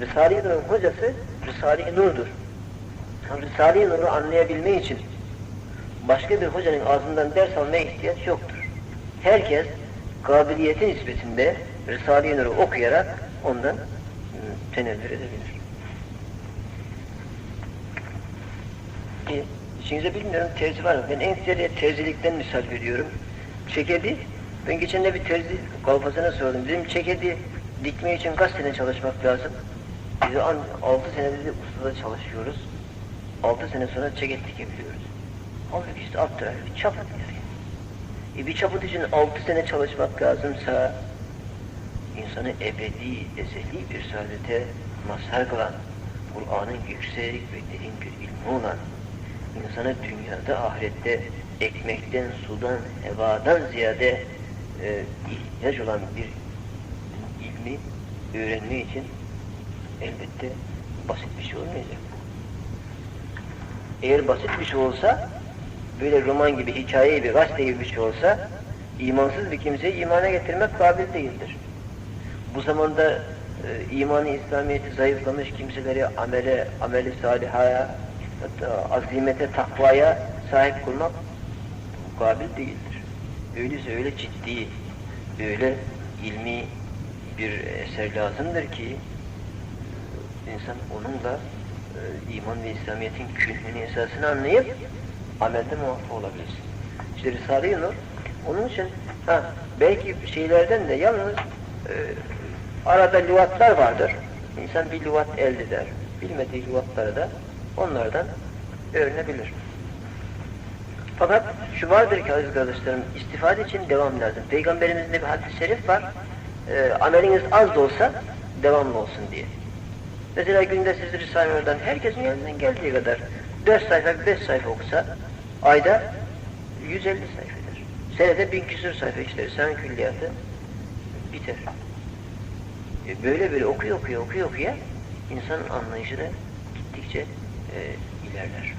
Risale-i Nur'un hocası Risale-i Nur'dur. Risale-i Nur'u anlayabilme için başka bir hocanın ağzından ders almaya ihtiyaç yoktur. Herkes kabiliyeti nispetinde Risale-i Nur'u okuyarak ondan ıı, tenevvür edebilir. Ki, İçinize bilmiyorum terzi var mı? Ben en ziyade terzilikten misal veriyorum. Çekedi, ben geçen de bir terzi kalfasına sordum. Dedim çekedi dikme için kaç sene çalışmak lazım? Biz 6 sene dedi ustada çalışıyoruz. 6 sene sonra çeket dikebiliyoruz. Halbuki işte alt tarafı bir çaput yani. E bir çaput için 6 sene çalışmak lazımsa insanı ebedi, ezeli bir saadete mazhar kılan, Kur'an'ın yüksek ve derin bir ilmi olan, insana dünyada ahirette ekmekten, sudan, hevadan ziyade e, ihtiyaç olan bir ilmi öğrenme için elbette basit bir şey olmayacak. Eğer basit bir şey olsa, böyle roman gibi, hikaye gibi, gazete gibi bir şey olsa, imansız bir kimseyi imana getirmek kabil değildir. Bu zamanda e, imanı İslamiyet'i zayıflamış kimseleri amele, ameli salihaya, hatta azimete, takvaya sahip kılmak kabil değildir. Öyleyse öyle ciddi, öyle ilmi bir eser lazımdır ki insan onunla e, iman ve İslamiyet'in kühnünü esasını anlayıp amelde muvaffak olabilirsin. İşte Risale-i Nur onun için ha, belki şeylerden de yalnız e, arada lügatlar vardır. İnsan bir lügat elde eder. Bilmediği lügatları da onlardan öğrenebilir. Fakat şu vardır ki aziz kardeşlerim, istifade için devam lazım. Peygamberimizin de bir hadis-i şerif var. E, ameliniz az da olsa devamlı olsun diye. Mesela günde siz Risale-i herkesin elinden geldiği kadar 4 sayfa, 5 sayfa okusa ayda 150 sayfadır. Senede bin küsur sayfa işte Risale-i Külliyatı biter. E böyle böyle okuyor okuyor okuyor okuyor insanın anlayışı da gittikçe e, ilerler.